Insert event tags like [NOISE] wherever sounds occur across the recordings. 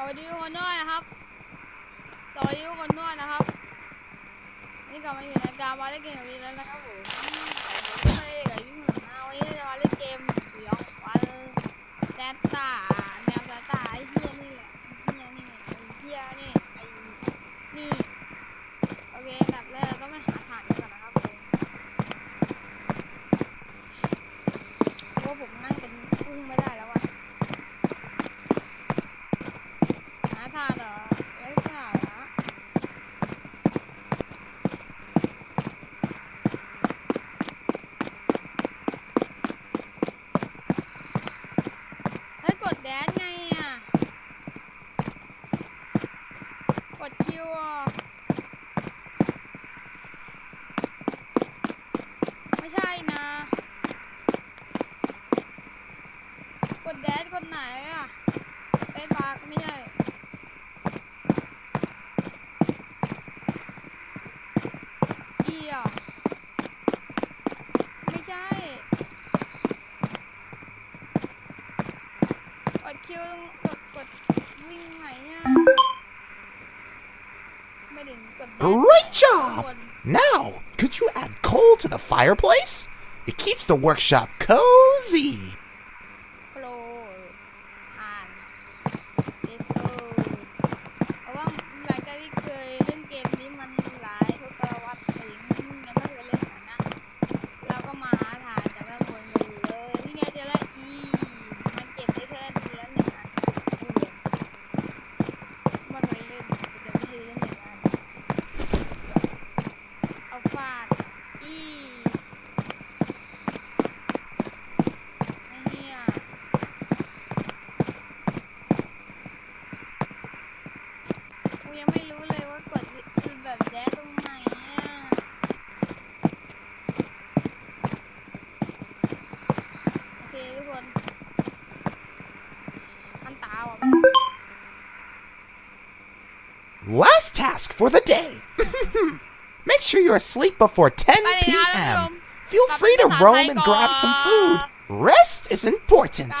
สวัสดีทุกคนด้วยนะครับ สวัสดีทุกคนด้วยนะครับ นี่กลับมาอยู่ในการมาได้เกมกับวีแล้วนะครับผมใช่กับยิ่ Great job! Now, could you add coal to the fireplace? It keeps the workshop cozy. Last task for the day. [LAUGHS] Make sure you're asleep before 10 p.m. Feel free to roam and grab some food. Rest is important.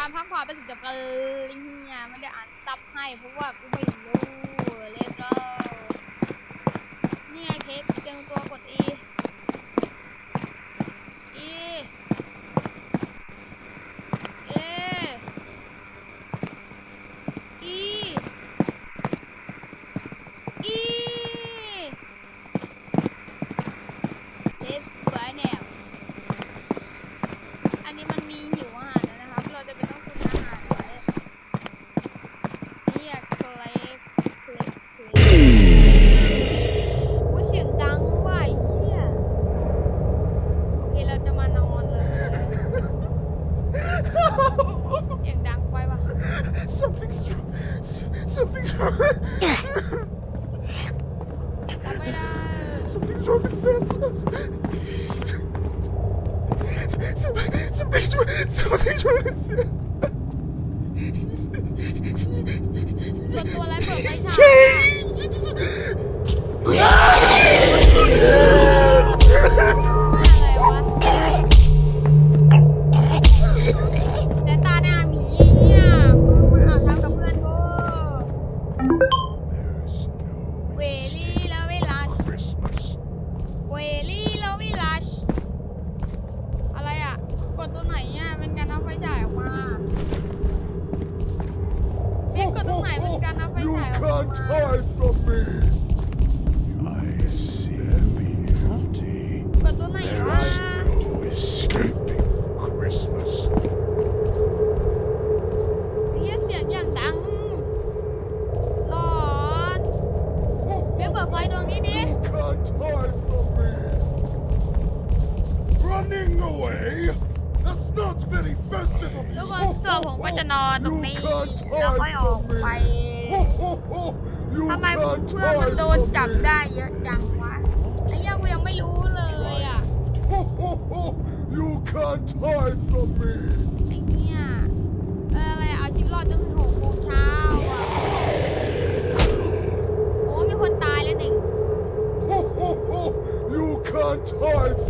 time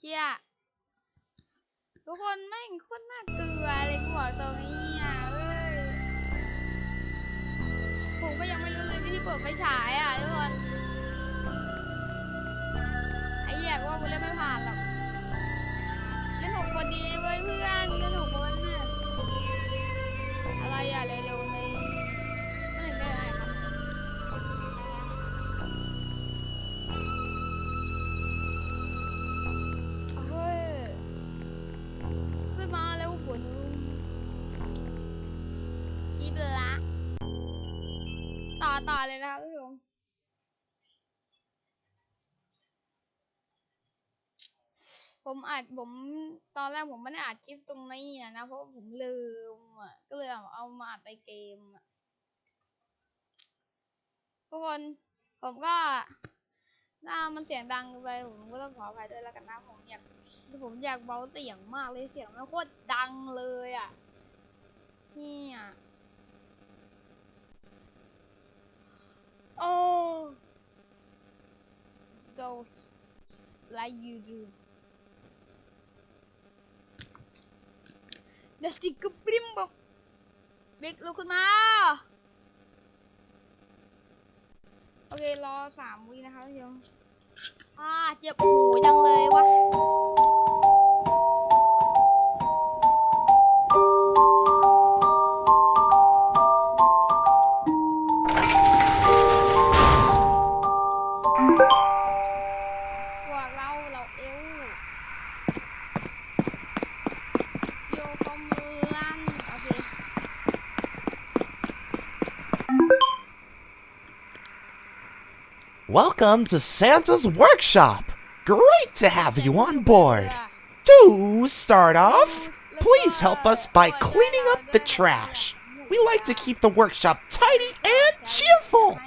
เชี่ยทุกคนแม่งโคตรน่ากลัวเลยกูบอกตรงนี้อะเอ้ยผมก็ยังไม่รู้เลยวิธีเปิดไฟฉายอะทุกคนไอ้เหี้ยกูว่ากูเล่นไม่ผ่านหรอกเล่นหกคนดีเว้ยเพื่อนเล่นหกคนน่ะอะไรอะเร็วๆเลย ต่อต่อเลยนะครับผู้ชมผมอัดผมตอนแรกผมไม่ได้อัดคลิปตรงนี้นะนะเพราะผมลืมอะก็เลยเอามาอัดในเกมอะทุกคนผมก็หน้ามันเสียงดังไปผมก็ต้องขออภัยด้วยแล้วกันนะผมอยากผมอยากเบาเสียงมากเลยเสียงมันโคตรดังเลยอะนี่อะ โอ้ so like you do เดสติกกปริมบอกบิ๊กลุกขึ้นมา โอเค รอสามวินะคะทุกคนอ่า เจ็บหูจังเลยวะ Welcome to Santa's Workshop. Great to have you on board. To start off, please help us by cleaning up the trash. We like to keep the workshop tidy and cheerful.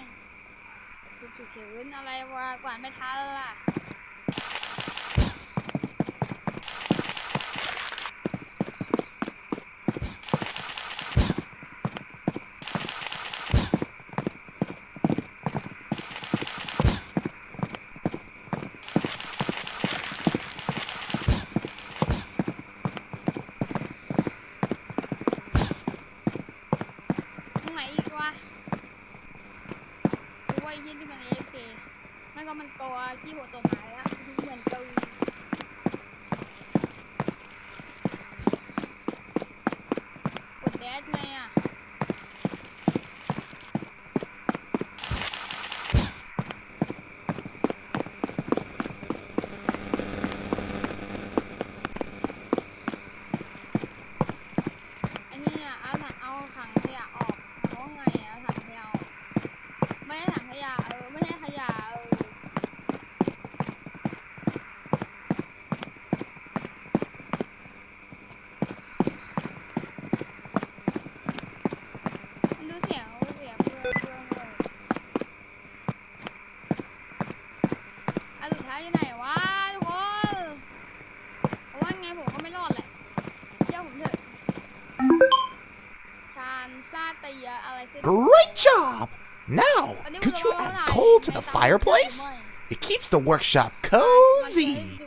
มันตัวที่หัวตัวไม้ Now, could you add coal to the fireplace? It keeps the workshop cozy.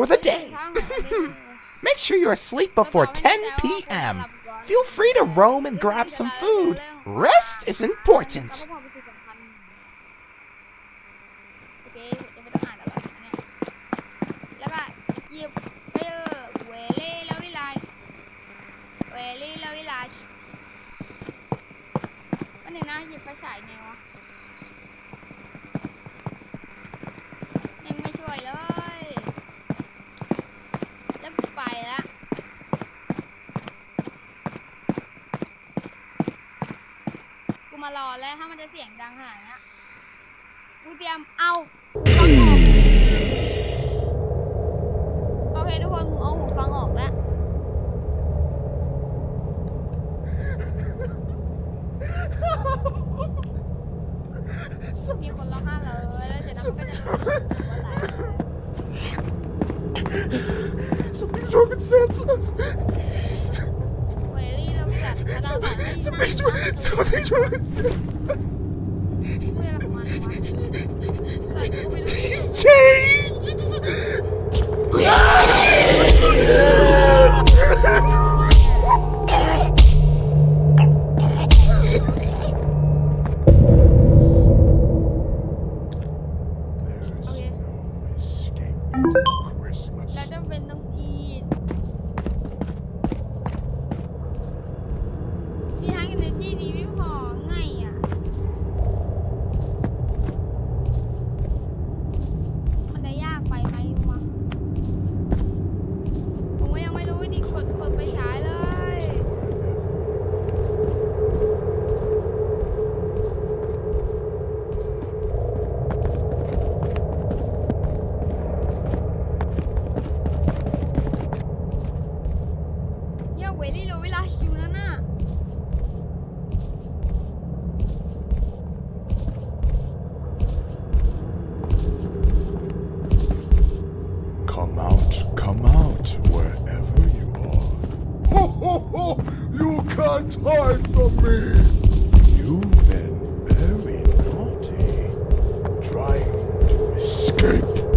for the day. [LAUGHS] Make sure you're asleep before 10 p.m. Feel free to roam and grab some food. Rest is important. ไปแล้วกูมารอแล้วถ้ามันจะเสียงดังขนาดนี้อุ้ยเปียมเอาต้งออกโอเคทุกคนมเอาหูฟังออกแล้วมีคนร้องไห้เลยแล้วเสร็จแล้วก็จะ rocket sense. Something's wrong. with wrong. escape.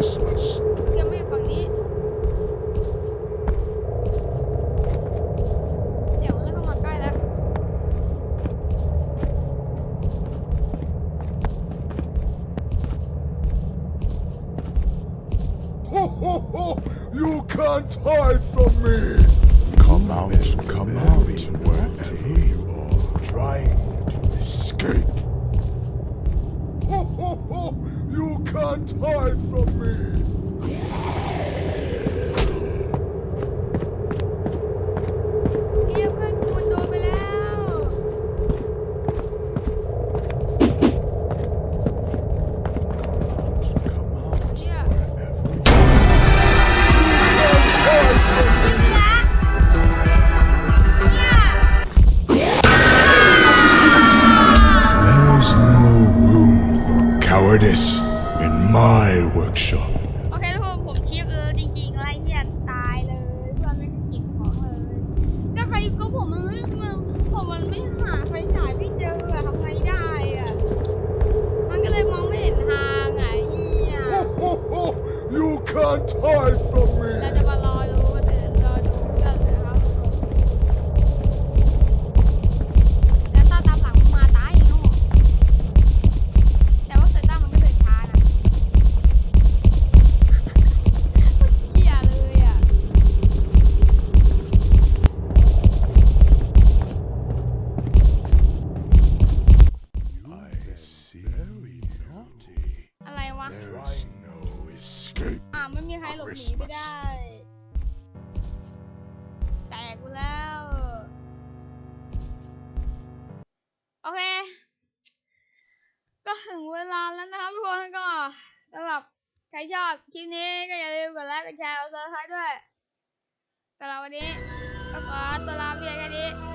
years. on ถึงเวลาแล้วนะครับทุกคนก็สำหรับใครชอบคลิปนี้ก็อย่าลืมกดไลค์กดแชร์กดซับสไคร์ด้วยสำหรับวันนี้ก็ขอตัวลาเพียงแค่นี้